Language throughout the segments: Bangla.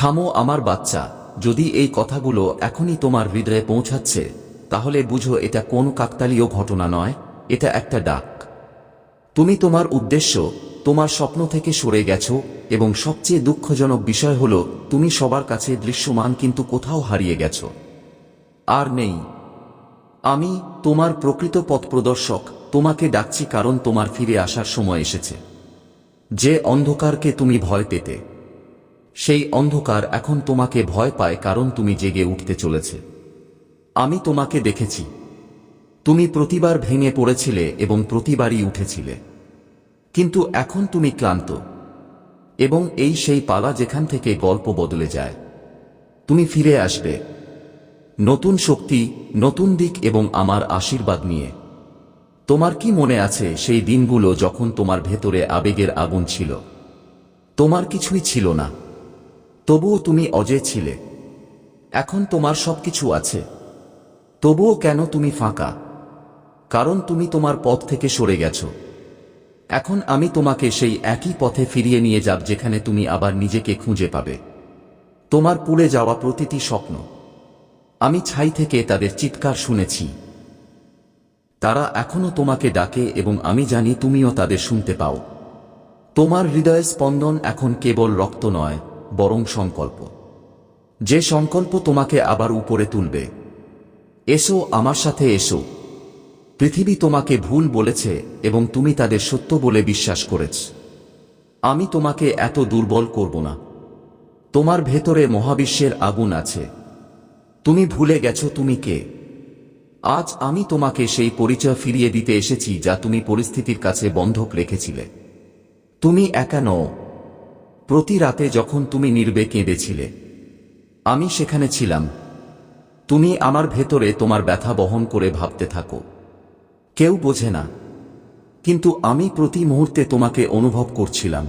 থামো আমার বাচ্চা, যদি এই কথাগুলো এখনই তোমার হৃদয়ে পৌঁছাচ্ছে, তাহলে বুঝো এটা কোন কাকতালীয় ঘটনা নয়, এটা একটা ডাক। তুমি তোমার উদ্দেশ্য, তোমার স্বপ্ন থেকে সরে গেছো, এবং সবচেয়ে দুঃখজনক বিষয় হল, তুমি সবার কাছে দৃশ্যমান কিন্তু কোথাও হারিয়ে গেছো। আর নেই। আমি, তোমার প্রকৃত পথ প্রদর্শক, তোমাকে ডাকছি কারণ তোমার ফিরে আসার সময় এসেছে। যে অন্ধকারকে তুমি ভয় পেতে। সেই অন্ধকার এখন তোমাকে ভয় পায় কারণ তুমি জেগে উঠতে চলেছে। আমি তোমাকে দেখেছি। তুমি প্রতিবার ভেঙে পড়েছিলে এবং প্রতিবারই উঠেছিলে। কিন্তু এখন তুমি ক্লান্ত। এবং এই সেই পালা যেখান থেকে গল্প বদলে যায়। তুমি ফিরে আসবে। নতুন শক্তি, নতুন দিক এবং আমার আশীর্বাদ নিয়ে। তোমার কি মনে আছে সেই দিনগুলো যখন তোমার ভেতরে আবেগের আগুন ছিল? তোমার কিছুই ছিল না। তবুও তুমি অজয় ছিলে। এখন তোমার সবকিছু আছে। তবুও কেন তুমি ফাঁকা? কারণ তুমি তোমার পথ থেকে সরে গেছ। এখন আমি তোমাকে সেই একই পথে ফিরিয়ে নিয়ে যাব যেখানে তুমি আবার নিজেকে খুঁজে পাবে। তোমার পুড়ে যাওয়া প্রতিটি স্বপ্ন। আমি ছাই থেকে তাদের চিৎকার শুনেছি। তারা এখনও তোমাকে ডাকে এবং আমি জানি তুমিও তাদের শুনতে পাও। তোমার হৃদয়ের স্পন্দন এখন কেবল রক্ত নয়। বরং সংকল্প। যে সংকল্প তোমাকে আবার উপরে তুলবে, এসো আমার সাথে এসো। পৃথিবী তোমাকে ভুল বলেছে এবং তুমি তাদের সত্য বলে বিশ্বাস করেছ। আমি তোমাকে এত দুর্বল করব না। তোমার ভেতরে মহাবিশ্বের আগুন আছে। তুমি ভুলে গেছ তুমি কে। আজ আমি তোমাকে সেই পরিচয় ফিরিয়ে দিতে এসেছি যা তুমি পরিস্থিতির কাছে বন্ধক রেখেছিলে। তুমি একা নও প্রতি রাতে যখন তুমি নির্বে কেঁদেছিলে। আমি সেখানে ছিলাম। তুমি আমার ভেতরে তোমার ব্যথা বহন করে ভাবতে থাকো। কেউ বোঝে না। কিন্তু আমি প্রতি মুহূর্তে তোমাকে অনুভব করছিলাম।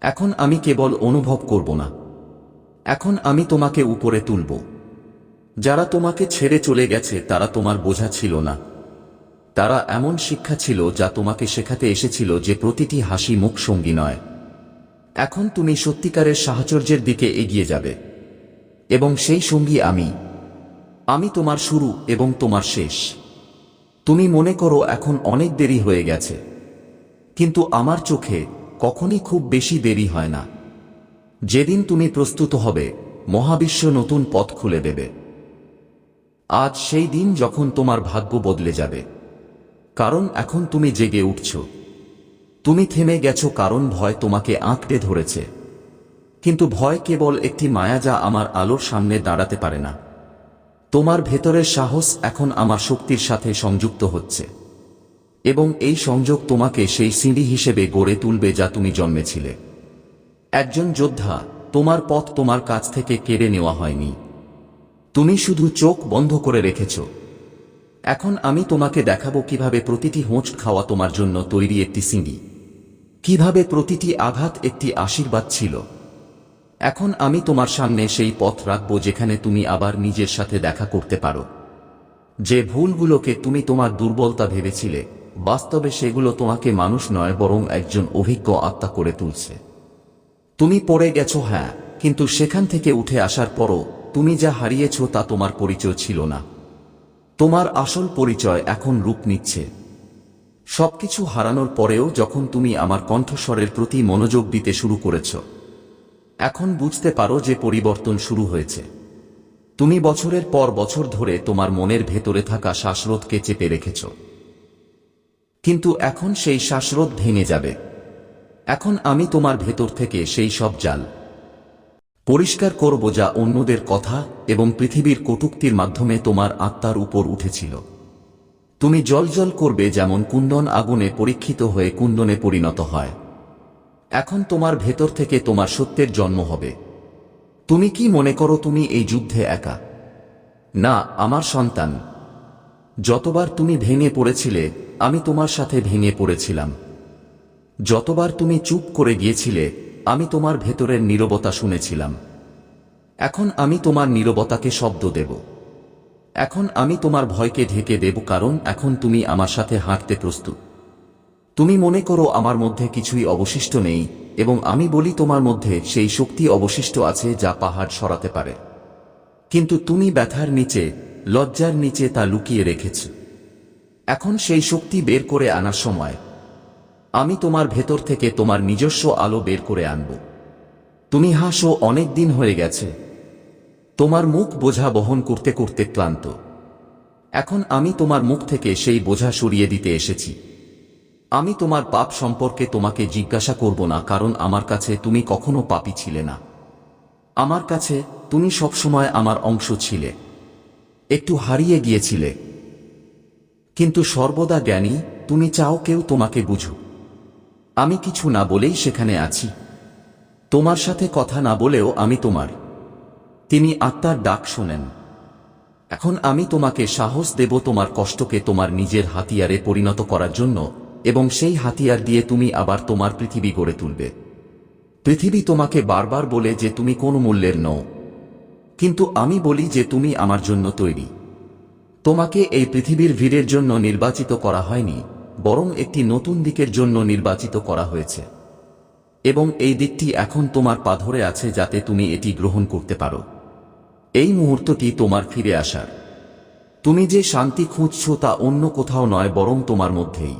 এখন আমি কেবল অনুভব করব না। এখন আমি তোমাকে উপরে তুলব। যারা তোমাকে ছেড়ে চলে গেছে, তারা তোমার বোঝা ছিল না। তারা এমন শিক্ষা ছিল যা তোমাকে শেখাতে এসেছিল যে প্রতিটি হাসি মুখ সঙ্গী নয়। এখন তুমি সত্যিকারের সাহচর্যের দিকে এগিয়ে যাবে। এবং সেই সঙ্গী আমি। আমি তোমার শুরু এবং তোমার শেষ। তুমি মনে করো এখন অনেক দেরি হয়ে গেছে। কিন্তু আমার চোখে কখনই খুব বেশি দেরি হয় না। যেদিন তুমি প্রস্তুত হবে, মহাবিশ্ব নতুন পথ খুলে দেবে। আজ সেই দিন যখন তোমার ভাগ্য বদলে যাবে। কারণ এখন তুমি জেগে উঠছ। তুমি থেমে গেছো কারণ ভয় তোমাকে আঁকড়ে ধরেছে। কিন্তু ভয় কেবল একটি মায়া যা আমার আলোর সামনে দাঁড়াতে পারে না। তোমার ভেতরের সাহস এখন আমার শক্তির সাথে সংযুক্ত হচ্ছে। এবং এই সংযোগ তোমাকে সেই সিঁড়ি হিসেবে গড়ে তুলবে যা তুমি জন্মেছিলে। একজন যোদ্ধা, তোমার পথ তোমার কাছ থেকে কেড়ে নেওয়া হয়নি। তুমি শুধু চোখ বন্ধ করে রেখেছ। এখন আমি তোমাকে দেখাবো কীভাবে প্রতিটি হোঁচ খাওয়া তোমার জন্য তৈরি একটি সিঁড়ি। কীভাবে প্রতিটি আঘাত একটি আশীর্বাদ ছিল? এখন আমি তোমার সামনে সেই পথ রাখব যেখানে তুমি আবার নিজের সাথে দেখা করতে পারো। যে ভুলগুলোকে তুমি তোমার দুর্বলতা ভেবেছিলে, বাস্তবে সেগুলো তোমাকে মানুষ নয়, বরং একজন অভিজ্ঞ আত্মা করে তুলছে। তুমি পড়ে গেছো হ্যাঁ কিন্তু সেখান থেকে উঠে আসার পরও তুমি যা হারিয়েছ তা তোমার পরিচয় ছিল না। তোমার আসল পরিচয় এখন রূপ নিচ্ছে। সবকিছু হারানোর পরেও যখন তুমি আমার কণ্ঠস্বরের প্রতি মনোযোগ দিতে শুরু করেছ, এখন বুঝতে পারো যে পরিবর্তন শুরু হয়েছে। তুমি বছরের পর বছর ধরে তোমার মনের ভেতরে থাকা শ্বাসরোধকে চেপে রেখেছ। কিন্তু এখন সেই শ্বাসরোধ ভেঙে যাবে। এখন আমি তোমার ভেতর থেকে সেই সব জাল পরিষ্কার করব যা অন্যদের কথা এবং পৃথিবীর কটুক্তির মাধ্যমে তোমার আত্মার উপর উঠেছিল। তুমি জল করবে যেমন কুণ্ডন আগুনে পরীক্ষিত হয়ে কুণ্ডনে পরিণত হয়। এখন তোমার ভেতর থেকে তোমার সত্যের জন্ম হবে। তুমি কি মনে করো তুমি এই যুদ্ধে একা? না, আমার সন্তান। যতবার তুমি ভেঙে পড়েছিলে, আমি তোমার সাথে ভেঙে পড়েছিলাম। যতবার তুমি চুপ করে গিয়েছিলে, আমি তোমার ভেতরের নীরবতা শুনেছিলাম। এখন আমি তোমার নীরবতাকে শব্দ দেব। এখন আমি তোমার ভয়কে ঢেকে দেব কারণ এখন তুমি আমার সাথে হাঁটতে প্রস্তুত। তুমি মনে করো আমার মধ্যে কিছুই অবশিষ্ট নেই, এবং আমি বলি তোমার মধ্যে সেই শক্তি অবশিষ্ট আছে যা পাহাড় সরাতে পারে। কিন্তু তুমি ব্যথার নিচে, লজ্জার নিচে তা লুকিয়ে রেখেছ। এখন সেই শক্তি বের করে আনার সময়, আমি তোমার ভেতর থেকে তোমার নিজস্ব আলো বের করে আনব। তুমি হাসো, অনেক দিন হয়ে গেছে। তোমার মুখ বোঝা বহন করতে করতে ক্লান্ত। এখন আমি তোমার মুখ থেকে সেই বোঝা সরিয়ে দিতে এসেছি। আমি তোমার পাপ সম্পর্কে তোমাকে জিজ্ঞাসা করব না, কারণ আমার কাছে তুমি কখনো পাপী ছিলে না। আমার কাছে তুমি সবসময় আমার অংশ ছিলে। একটু হারিয়ে গিয়েছিলে। কিন্তু সর্বদা জ্ঞানী, তুমি চাও কেউ তোমাকে বুঝুক। আমি কিছু না বলেই সেখানে আছি। তোমার সাথে কথা না বলেও আমি তোমার তিনি আত্মার ডাক শোনেন। এখন আমি তোমাকে সাহস দেব তোমার কষ্টকে তোমার নিজের হাতিয়ারে পরিণত করার জন্য এবং সেই হাতিয়ার দিয়ে তুমি আবার তোমার পৃথিবী গড়ে তুলবে। পৃথিবী তোমাকে বারবার বলে যে তুমি কোন মূল্যের নও। কিন্তু আমি বলি যে তুমি আমার জন্য তৈরি। তোমাকে এই পৃথিবীর ভিড়ের জন্য নির্বাচিত করা হয়নি, বরং একটি নতুন দিকের জন্য নির্বাচিত করা হয়েছে। এবং এই দিকটি এখন তোমার পা ধরে আছে যাতে তুমি এটি গ্রহণ করতে পারো। এই মুহূর্তটি তোমার ফিরে আসার। তুমি যে শান্তি খুঁজছ তা অন্য কোথাও নয় বরং তোমার মধ্যেই।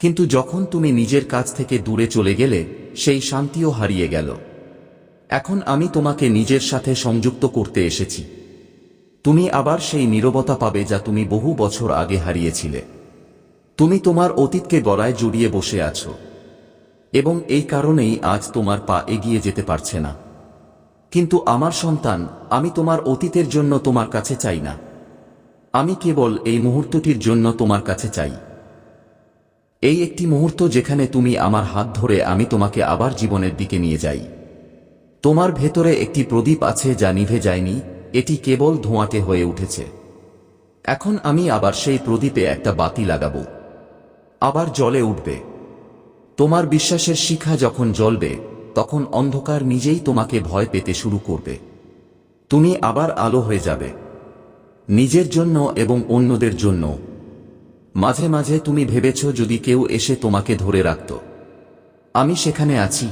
কিন্তু যখন তুমি নিজের কাছ থেকে দূরে চলে গেলে, সেই শান্তিও হারিয়ে গেল। এখন আমি তোমাকে নিজের সাথে সংযুক্ত করতে এসেছি। তুমি আবার সেই নীরবতা পাবে যা তুমি বহু বছর আগে হারিয়েছিলে। তুমি তোমার অতীতকে গলায় জড়িয়ে বসে আছো। এবং এই কারণেই আজ তোমার পা এগিয়ে যেতে পারছে না। কিন্তু আমার সন্তান, আমি তোমার অতীতের জন্য তোমার কাছে চাই না। আমি কেবল এই মুহূর্তটির জন্য তোমার কাছে চাই। এই একটি মুহূর্ত যেখানে তুমি আমার হাত ধরে আমি তোমাকে আবার জীবনের দিকে নিয়ে যাই। তোমার ভেতরে একটি প্রদীপ আছে যা নিভে যায়নি, এটি কেবল ধোঁয়াটে হয়ে উঠেছে। এখন আমি আবার সেই প্রদীপে একটা বাতি লাগাবো। আবার জলে উঠবে। তোমার বিশ্বাসের শিখা যখন জ্বলবে তখন অন্ধকার নিজেই তোমাকে ভয় পেতে শুরু করবে। তুমি আবার আলো হয়ে যাবে। নিজের জন্য এবং অন্যদের জন্য। মাঝে মাঝে তুমি ভেবেছ যদি কেউ এসে তোমাকে ধরে রাখত। আমি সেখানে আছি।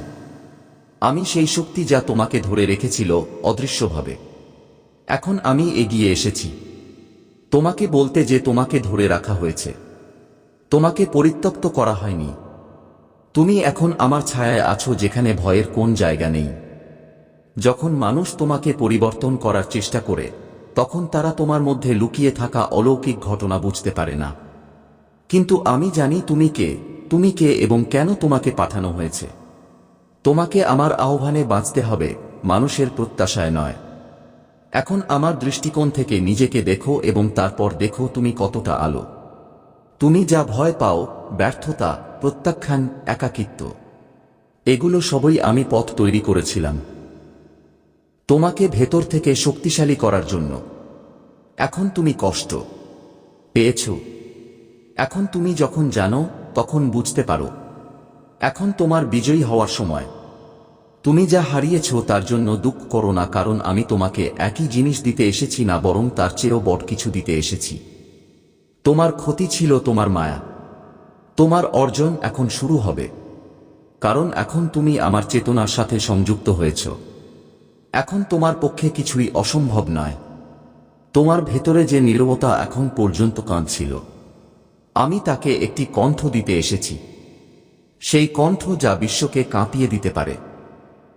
আমি সেই শক্তি যা তোমাকে ধরে রেখেছিল অদৃশ্যভাবে। এখন আমি এগিয়ে এসেছি। তোমাকে বলতে যে তোমাকে ধরে রাখা হয়েছে। তোমাকে পরিত্যক্ত করা হয়নি। তুমি এখন আমার ছায়ায় আছো যেখানে ভয়ের কোন জায়গা নেই। যখন মানুষ তোমাকে পরিবর্তন করার চেষ্টা করে, তখন তারা তোমার মধ্যে লুকিয়ে থাকা অলৌকিক ঘটনা বুঝতে পারে না। কিন্তু আমি জানি তুমি কে তুমি কে এবং কেন তোমাকে পাঠানো হয়েছে। তোমাকে আমার আহ্বানে বাঁচতে হবে, মানুষের প্রত্যাশায় নয়। এখন আমার দৃষ্টিকোণ থেকে নিজেকে দেখো এবং তারপর দেখো তুমি কতটা আলো। তুমি যা ভয় পাও, ব্যর্থতা, প্রত্যাখ্যান, একাকিত্ব। এগুলো সবই আমি পথ তৈরি করেছিলাম। তোমাকে ভেতর থেকে শক্তিশালী করার জন্য। এখন তুমি কষ্ট পেয়েছ। এখন তুমি যখন জানো, তখন বুঝতে পারো। এখন তোমার বিজয়ী হওয়ার সময়। তুমি যা হারিয়েছ, তার জন্য দুঃখ করো না, কারণ আমি তোমাকে একই জিনিস দিতে এসেছি না, বরং তার চেয়েও বড় কিছু দিতে এসেছি। তোমার ক্ষতি ছিল তোমার মায়া। তোমার অর্জন এখন শুরু হবে। কারণ এখন তুমি আমার চেতনার সাথে সংযুক্ত হয়েছ। এখন তোমার পক্ষে কিছুই অসম্ভব নয়। তোমার ভেতরে যে নীরবতা এখন পর্যন্ত কাঁদছিল আমি তাকে একটি কণ্ঠ দিতে এসেছি। সেই কণ্ঠ যা বিশ্বকে কাঁপিয়ে দিতে পারে।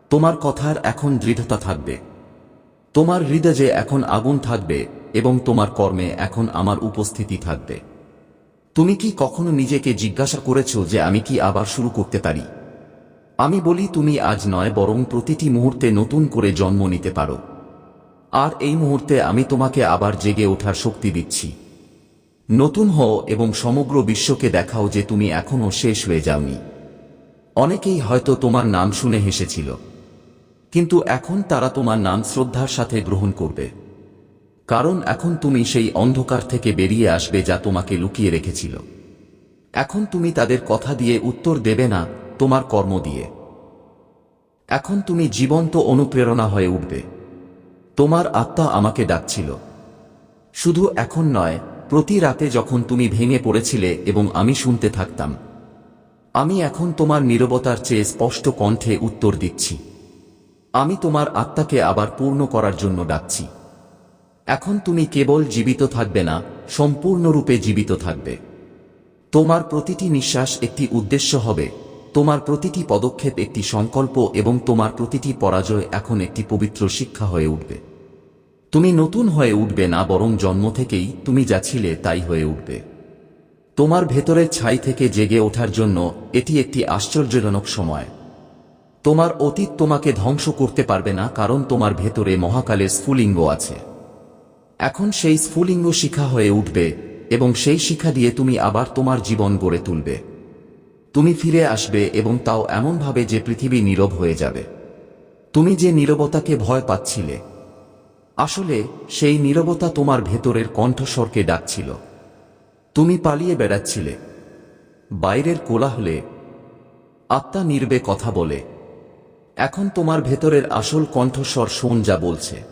তোমার কথার এখন দৃঢ়তা থাকবে। তোমার হৃদয়ে এখন আগুন থাকবে এবং তোমার কর্মে এখন আমার উপস্থিতি থাকবে। তুমি কি কখনো নিজেকে জিজ্ঞাসা করেছ যে আমি কি আবার শুরু করতে পারি? আমি বলি, তুমি আজ নয়, বরং প্রতিটি মুহূর্তে নতুন করে জন্ম নিতে পারো। আর এই মুহূর্তে আমি তোমাকে আবার জেগে ওঠার শক্তি দিচ্ছি। নতুন হও এবং সমগ্র বিশ্বকে দেখাও যে তুমি এখনও শেষ হয়ে যাওনি। অনেকেই হয়তো তোমার নাম শুনে হেসেছিল। কিন্তু এখন তারা তোমার নাম শ্রদ্ধার সাথে গ্রহণ করবে। কারণ এখন তুমি সেই অন্ধকার থেকে বেরিয়ে আসবে যা তোমাকে লুকিয়ে রেখেছিল। এখন তুমি তাদের কথা দিয়ে উত্তর দেবে না, তোমার কর্ম দিয়ে। এখন তুমি জীবন্ত অনুপ্রেরণা হয়ে উঠবে। তোমার আত্মা আমাকে ডাকছিল। শুধু এখন নয়, প্রতি রাতে যখন তুমি ভেঙে পড়েছিলে এবং আমি শুনতে থাকতাম, আমি এখন তোমার নীরবতার চেয়ে স্পষ্ট কণ্ঠে উত্তর দিচ্ছি। আমি তোমার আত্মাকে আবার পূর্ণ করার জন্য ডাকছি। এখন তুমি কেবল জীবিত থাকবে না, সম্পূর্ণরূপে জীবিত থাকবে। তোমার প্রতিটি নিঃশ্বাস একটি উদ্দেশ্য হবে, তোমার প্রতিটি পদক্ষেপ একটি সংকল্প এবং তোমার প্রতিটি পরাজয় এখন একটি পবিত্র শিক্ষা হয়ে উঠবে। তুমি নতুন হয়ে উঠবে না বরং জন্ম থেকেই তুমি যা ছিলে তাই হয়ে উঠবে। তোমার ভেতরের ছাই থেকে জেগে ওঠার জন্য এটি একটি আশ্চর্যজনক সময়। তোমার অতীত তোমাকে ধ্বংস করতে পারবে না কারণ তোমার ভেতরে মহাকালের স্ফুলিঙ্গ আছে। এখন সেই স্ফুলিঙ্গ শিখা হয়ে উঠবে, এবং সেই শিক্ষা দিয়ে তুমি আবার তোমার জীবন গড়ে তুলবে। তুমি ফিরে আসবে এবং তাও এমনভাবে যে পৃথিবী নীরব হয়ে যাবে। তুমি যে নীরবতাকে ভয় পাচ্ছিলে। আসলে, সেই নীরবতা তোমার ভেতরের কণ্ঠস্বরকে ডাকছিল। তুমি পালিয়ে বেড়াচ্ছিলে। বাইরের কোলাহলে। আত্মা নির্বে কথা বলে। এখন তোমার ভেতরের আসল কণ্ঠস্বর শোন যা বলছে।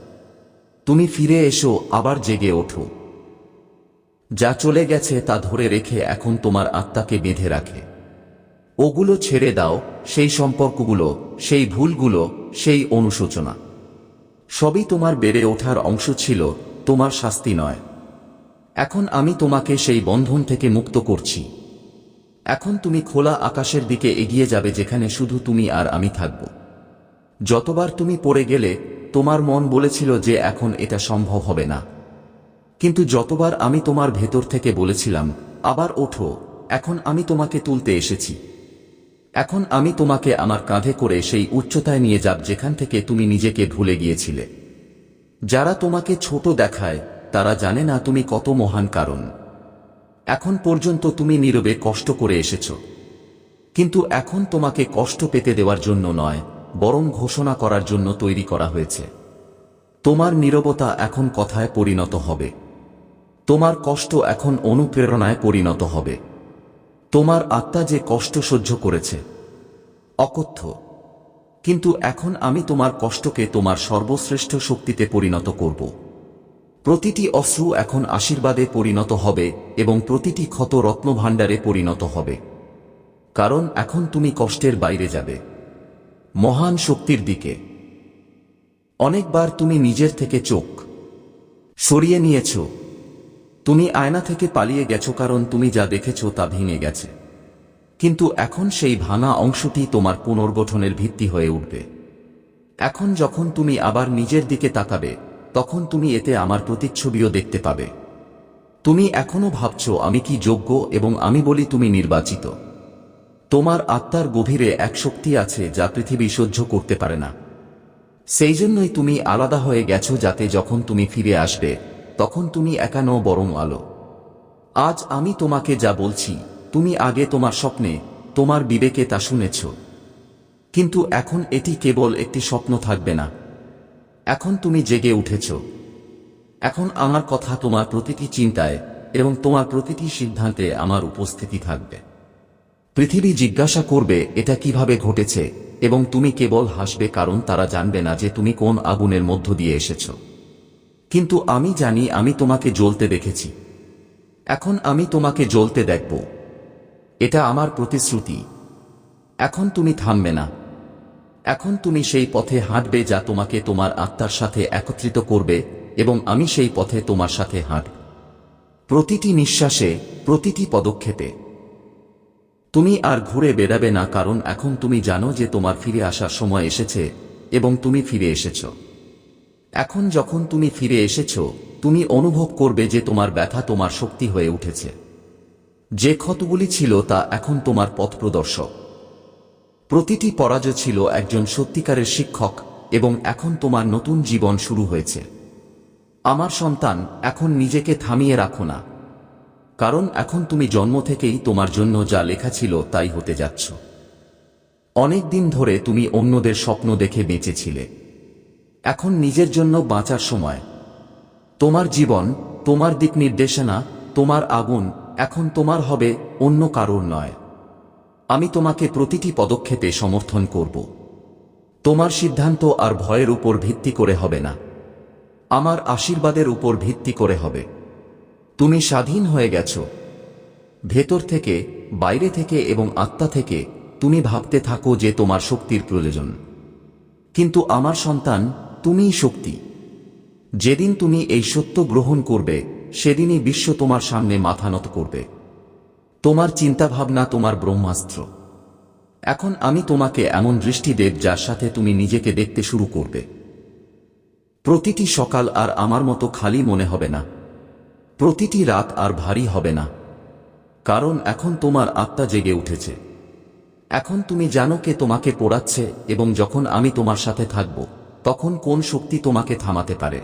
তুমি ফিরে এসো, আবার জেগে ওঠো। যা চলে গেছে তা ধরে রেখে এখন তোমার আত্মাকে বেঁধে রাখে। ওগুলো ছেড়ে দাও, সেই সম্পর্কগুলো, সেই ভুলগুলো, সেই অনুশোচনা। সবই তোমার বেড়ে ওঠার অংশ ছিল, তোমার শাস্তি নয়। এখন আমি তোমাকে সেই বন্ধন থেকে মুক্ত করছি। এখন তুমি খোলা আকাশের দিকে এগিয়ে যাবে যেখানে শুধু তুমি আর আমি থাকব। যতবার তুমি পড়ে গেলে তোমার মন বলেছিল যে এখন এটা সম্ভব হবে না। কিন্তু যতবার আমি তোমার ভেতর থেকে বলেছিলাম, আবার ওঠো, এখন আমি তোমাকে তুলতে এসেছি। এখন আমি তোমাকে আমার কাঁধে করে সেই উচ্চতায় নিয়ে যাব যেখান থেকে তুমি নিজেকে ভুলে গিয়েছিলে। যারা তোমাকে ছোট দেখায়, তারা জানে না তুমি কত মহান কারণ। এখন পর্যন্ত তুমি নীরবে কষ্ট করে এসেছ। কিন্তু এখন তোমাকে কষ্ট পেতে দেওয়ার জন্য নয় বরং ঘোষণা করার জন্য তৈরি করা হয়েছে। তোমার নীরবতা এখন কথায় পরিণত হবে। তোমার কষ্ট এখন অনুপ্রেরণায় পরিণত হবে। তোমার আত্মা যে কষ্ট সহ্য করেছে, অকথ্য। কিন্তু এখন আমি তোমার কষ্টকে তোমার সর্বশ্রেষ্ঠ শক্তিতে পরিণত করব। প্রতিটি অশ্রু এখন আশীর্বাদে পরিণত হবে এবং প্রতিটি ক্ষত রত্নভাণ্ডারে পরিণত হবে। কারণ এখন তুমি কষ্টের বাইরে যাবে। মহান শক্তির দিকে। অনেকবার তুমি নিজের থেকে চোখ সরিয়ে নিয়েছ। তুমি আয়না থেকে পালিয়ে গেছো কারণ তুমি যা দেখেছ তা ভেঙে গেছে। কিন্তু এখন সেই ভাঙা অংশটি তোমার পুনর্গঠনের ভিত্তি হয়ে উঠবে। এখন যখন তুমি আবার নিজের দিকে তাকাবে, তখন তুমি এতে আমার প্রতিচ্ছবিও দেখতে পাবে। তুমি এখনও ভাবছ আমি কি যোগ্য এবং আমি বলি তুমি নির্বাচিত। তোমার আত্মার গভীরে এক শক্তি আছে যা পৃথিবী সহ্য করতে পারে না। সেই জন্যই তুমি আলাদা হয়ে গেছো যাতে যখন তুমি ফিরে আসবে, তখন তুমি একা নও বরং আলো। আজ আমি তোমাকে যা বলছি, তুমি আগে তোমার স্বপ্নে, তোমার বিবেকে তা শুনেছ। কিন্তু এখন এটি কেবল একটি স্বপ্ন থাকবে না। এখন তুমি জেগে উঠেছ। এখন আমার কথা তোমার প্রতিটি চিন্তায় এবং তোমার প্রতিটি সিদ্ধান্তে আমার উপস্থিতি থাকবে। পৃথিবী জিজ্ঞাসা করবে, এটা কীভাবে ঘটেছে? এবং তুমি কেবল হাসবে কারণ তারা জানবে না যে তুমি কোন আগুনের মধ্য দিয়ে এসেছ। কিন্তু আমি জানি, আমি তোমাকে জ্বলতে দেখেছি। এখন আমি তোমাকে জ্বলতে দেখব। এটা আমার প্রতিশ্রুতি। এখন তুমি থামবে না। এখন তুমি সেই পথে হাঁটবে যা তোমাকে তোমার আত্মার সাথে একত্রিত করবে এবং আমি সেই পথে তোমার সাথে হাঁট প্রতিটি নিঃশ্বাসে, প্রতিটি পদক্ষেপে তুমি আর ঘুরে বেড়াবে না, কারণ এখন তুমি জানো যে তোমার ফিরে আসার সময় এসেছে এবং তুমি ফিরে এসেছ। এখন যখন তুমি ফিরে এসেছ, তুমি অনুভব করবে যে তোমার ব্যথা তোমার শক্তি হয়ে উঠেছে। যে ক্ষতগুলি ছিল তা এখন তোমার পথ প্রদর্শক। প্রতিটি পরাজয় ছিল একজন সত্যিকারের শিক্ষক এবং এখন তোমার নতুন জীবন শুরু হয়েছে। আমার সন্তান, এখন নিজেকে থামিয়ে রাখো না। কারণ এখন তুমি জন্ম থেকেই তোমার জন্য যা লেখা ছিল তাই হতে যাচ্ছ। অনেক দিন ধরে তুমি অন্যদের স্বপ্ন দেখে বেঁচেছিলে। এখন নিজের জন্য বাঁচার সময়। তোমার জীবন, তোমার দিক নির্দেশনা, তোমার আগুন, এখন তোমার হবে অন্য কারোর নয়। আমি তোমাকে প্রতিটি পদক্ষেপে সমর্থন করব। তোমার সিদ্ধান্ত আর ভয়ের উপর ভিত্তি করে হবে না। আমার আশীর্বাদের উপর ভিত্তি করে হবে। তুমি স্বাধীন হয়ে গেছ। ভেতর থেকে, বাইরে থেকে এবং আত্মা থেকে তুমি ভাবতে থাকো যে তোমার শক্তির প্রয়োজন। কিন্তু আমার সন্তান, তুমিই শক্তি। যেদিন তুমি এই সত্য গ্রহণ করবে, সেদিনই বিশ্ব তোমার সামনে মাথা নত করবে। তোমার চিন্তাভাবনা তোমার ব্রহ্মাস্ত্র। এখন আমি তোমাকে এমন দৃষ্টি দেব যার সাথে তুমি নিজেকে দেখতে শুরু করবে। প্রতিটি সকাল আর আমার মতো খালি মনে হবে না। প্রতিটি রাত আর ভারী হবে না। কারণ এখন তোমার আত্মা জেগে উঠেছে। এখন তুমি জানো কে তোমাকে পোড়াচ্ছে এবং যখন আমি তোমার সাথে থাকব, তখন কোন শক্তি তোমাকে থামাতে পারে।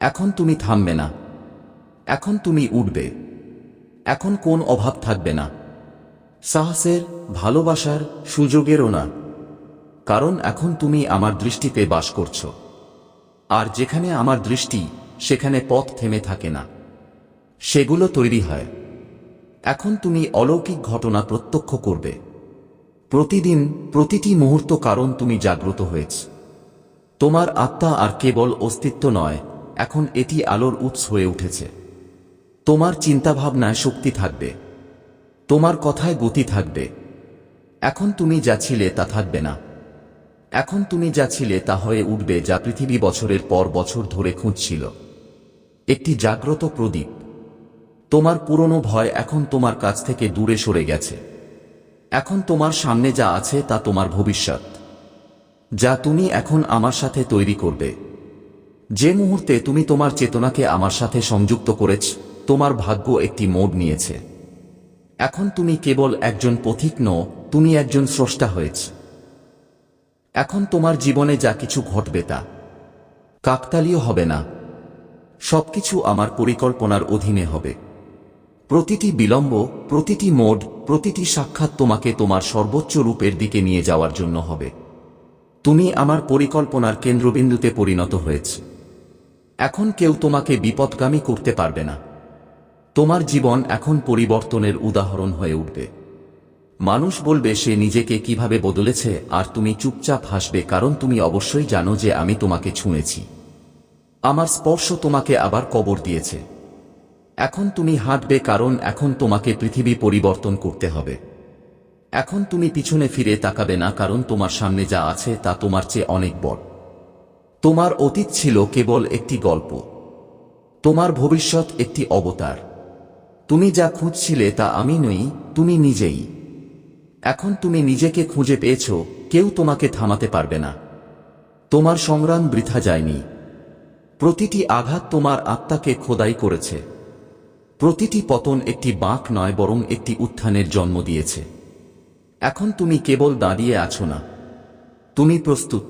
এখন তুমি থামবে না। এখন তুমি উঠবে। এখন কোন অভাব থাকবে না। সাহসের, ভালোবাসার সুযোগেরও না। কারণ এখন তুমি আমার দৃষ্টিতে বাস করছ। আর যেখানে আমার দৃষ্টি, সেখানে পথ থেমে থাকে না। সেগুলো তৈরি হয়। এখন তুমি অলৌকিক ঘটনা প্রত্যক্ষ করবে। প্রতিদিন প্রতিটি মুহূর্ত কারণ তুমি জাগ্রত হয়েছ। তোমার আত্মা আর কেবল অস্তিত্ব নয়, এখন এটি আলোর উৎস হয়ে উঠেছে। তোমার চিন্তাভাবনায় শক্তি থাকবে। তোমার কথায় গতি থাকবে। এখন তুমি যা ছিলে তা থাকবে না। এখন তুমি যা ছিলে তা হয়ে উঠবে যা পৃথিবী বছরের পর বছর ধরে খুঁজছিল। একটি জাগ্রত প্রদীপ। তোমার পুরনো ভয় এখন তোমার কাছ থেকে দূরে সরে গেছে। এখন তোমার সামনে যা আছে তা তোমার ভবিষ্যৎ। যা তুমি এখন আমার সাথে তৈরি করবে। যে মুহূর্তে তুমি তোমার চেতনাকে আমার সাথে সংযুক্ত করেছ, তোমার ভাগ্য একটি মোড় নিয়েছে। এখন তুমি কেবল একজন পথিক নও তুমি একজন স্রষ্টা হয়েছ। এখন তোমার জীবনে যা কিছু ঘটবে তা কাকতালীয় হবে না। সবকিছু আমার পরিকল্পনার অধীনে হবে। প্রতিটি বিলম্ব, প্রতিটি মোড, প্রতিটি সাক্ষাৎ তোমাকে তোমার সর্বোচ্চ রূপের দিকে নিয়ে যাওয়ার জন্য হবে। তুমি আমার পরিকল্পনার কেন্দ্রবিন্দুতে পরিণত হয়েছে। এখন কেউ তোমাকে বিপদগামী করতে পারবে না। তোমার জীবন এখন পরিবর্তনের উদাহরণ হয়ে উঠবে। মানুষ বলবে, সে নিজেকে কীভাবে বদলেছে? আর তুমি চুপচাপ হাসবে, কারণ তুমি অবশ্যই জানো যে আমি তোমাকে ছুঁয়েছি। আমার স্পর্শ তোমাকে আবার কবর দিয়েছে। এখন তুমি হাঁটবে কারণ এখন তোমাকে পৃথিবী পরিবর্তন করতে হবে। এখন তুমি পিছনে ফিরে তাকাবে না কারণ তোমার সামনে যা আছে তা তোমার চেয়ে অনেক বড়। তোমার অতীত ছিল কেবল একটি গল্প। তোমার ভবিষ্যৎ একটি অবতার। তুমি যা খুঁজছিলে তা আমি নই, তুমি নিজেই। এখন তুমি নিজেকে খুঁজে পেয়েছ, কেউ তোমাকে থামাতে পারবে না। তোমার সংগ্রাম বৃথা যায়নি। প্রতিটি আঘাত তোমার আত্মাকে খোদাই করেছে। প্রতিটি পতন একটি বাঁক নয়, বরং একটি উত্থানের জন্ম দিয়েছে। এখন তুমি কেবল দাঁড়িয়ে আছো না। তুমি প্রস্তুত।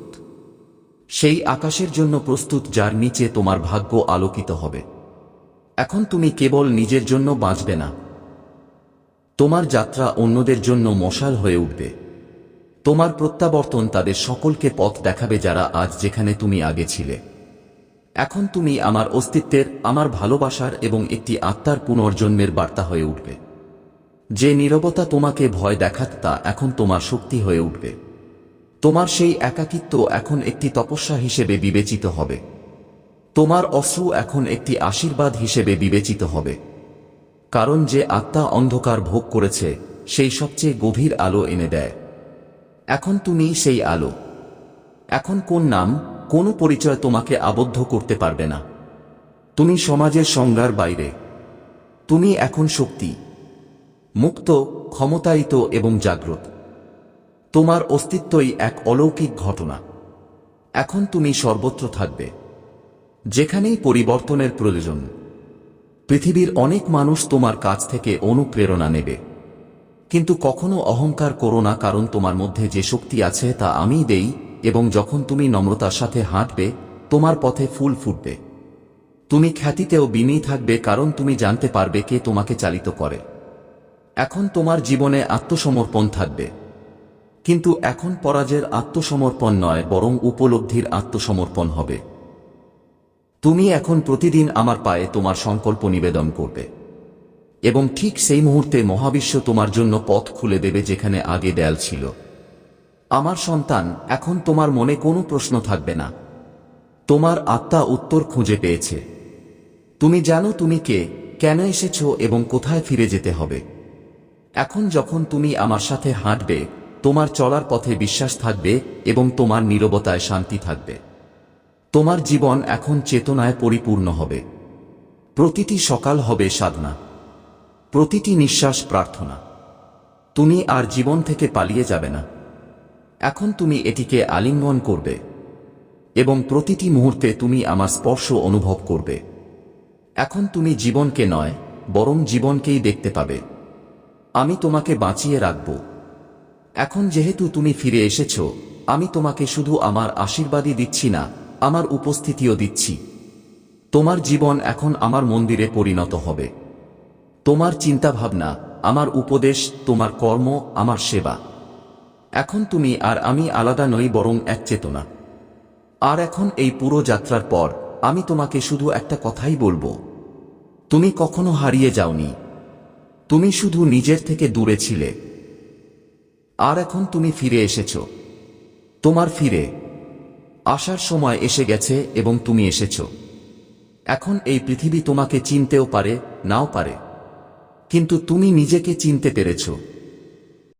সেই আকাশের জন্য প্রস্তুত যার নিচে তোমার ভাগ্য আলোকিত হবে। এখন তুমি কেবল নিজের জন্য বাঁচবে না। তোমার যাত্রা অন্যদের জন্য মশাল হয়ে উঠবে। তোমার প্রত্যাবর্তন তাদের সকলকে পথ দেখাবে যারা আজ যেখানে তুমি আগে ছিলে। এখন তুমি আমার অস্তিত্বের, আমার ভালোবাসার এবং একটি আত্মার পুনর্জন্মের বার্তা হয়ে উঠবে। যে নীরবতা তোমাকে ভয় দেখাত তা এখন তোমার শক্তি হয়ে উঠবে। তোমার সেই একাকিত্ব এখন একটি তপস্যা হিসেবে বিবেচিত হবে। তোমার অশ্রু এখন একটি আশীর্বাদ হিসেবে বিবেচিত হবে। কারণ যে আত্মা অন্ধকার ভোগ করেছে, সেই সবচেয়ে গভীর আলো এনে দেয়। এখন তুমি সেই আলো। এখন কোন নাম? কোনো পরিচয় তোমাকে আবদ্ধ করতে পারবে না। তুমি সমাজের সংজ্ঞার বাইরে। তুমি এখন শক্তি, মুক্ত, ক্ষমতায়িত এবং জাগ্রত। তোমার অস্তিত্বই এক অলৌকিক ঘটনা। এখন তুমি সর্বত্র থাকবে। যেখানেই পরিবর্তনের প্রয়োজন। পৃথিবীর অনেক মানুষ তোমার কাছ থেকে অনুপ্রেরণা নেবে। কিন্তু কখনো অহংকার করো না, কারণ তোমার মধ্যে যে শক্তি আছে তা আমিই দেই এবং যখন তুমি নম্রতার সাথে হাঁটবে, তোমার পথে ফুল ফুটবে। তুমি খ্যাতিতেও বিনয়ী থাকবে কারণ তুমি জানতে পারবে কে তোমাকে চালিত করে। এখন তোমার জীবনে আত্মসমর্পণ থাকবে। কিন্তু এখন পরাজয়ের আত্মসমর্পণ নয়, বরং উপলব্ধির আত্মসমর্পণ হবে। তুমি এখন প্রতিদিন আমার পায়ে তোমার সংকল্প নিবেদন করবে। এবং ঠিক সেই মুহূর্তে মহাবিশ্ব তোমার জন্য পথ খুলে দেবে যেখানে আগে দেয়াল ছিল। আমার সন্তান, এখন তোমার মনে কোনো প্রশ্ন থাকবে না। তোমার আত্মা উত্তর খুঁজে পেয়েছে। তুমি জানো তুমি কে, কেন এসেছ এবং কোথায় ফিরে যেতে হবে। এখন যখন তুমি আমার সাথে হাঁটবে, তোমার চলার পথে বিশ্বাস থাকবে এবং তোমার নীরবতায় শান্তি থাকবে। তোমার জীবন এখন চেতনায় পরিপূর্ণ হবে। প্রতিটি সকাল হবে সাধনা। প্রতিটি নিঃশ্বাস প্রার্থনা। তুমি আর জীবন থেকে পালিয়ে যাবে না। এখন তুমি এটিকে আলিঙ্গন করবে, এবং প্রতিটি মুহূর্তে তুমি আমার স্পর্শ অনুভব করবে। এখন তুমি জীবনকে নয়, বরং জীবনকেই দেখতে পাবে। আমি তোমাকে বাঁচিয়ে রাখব। এখন যেহেতু তুমি ফিরে এসেছ, আমি তোমাকে শুধু আমার আশীর্বাদই দিচ্ছি না, আমার উপস্থিতিও দিচ্ছি। তোমার জীবন এখন আমার মন্দিরে পরিণত হবে। তোমার চিন্তাভাবনা, আমার উপদেশ, তোমার কর্ম, আমার সেবা। এখন তুমি আর আমি আলাদা নই বরং এক চেতনা। আর এখন এই পুরো যাত্রার পর আমি তোমাকে শুধু একটা কথাই বলব। তুমি কখনো হারিয়ে যাওনি। তুমি শুধু নিজের থেকে দূরে ছিলে। আর এখন তুমি ফিরে এসেছ। তোমার ফিরে। আসার সময় এসে গেছে এবং তুমি এসেছ। এখন এই পৃথিবী তোমাকে চিনতেও পারে, নাও পারে। কিন্তু তুমি নিজেকে চিনতে পেরেছ।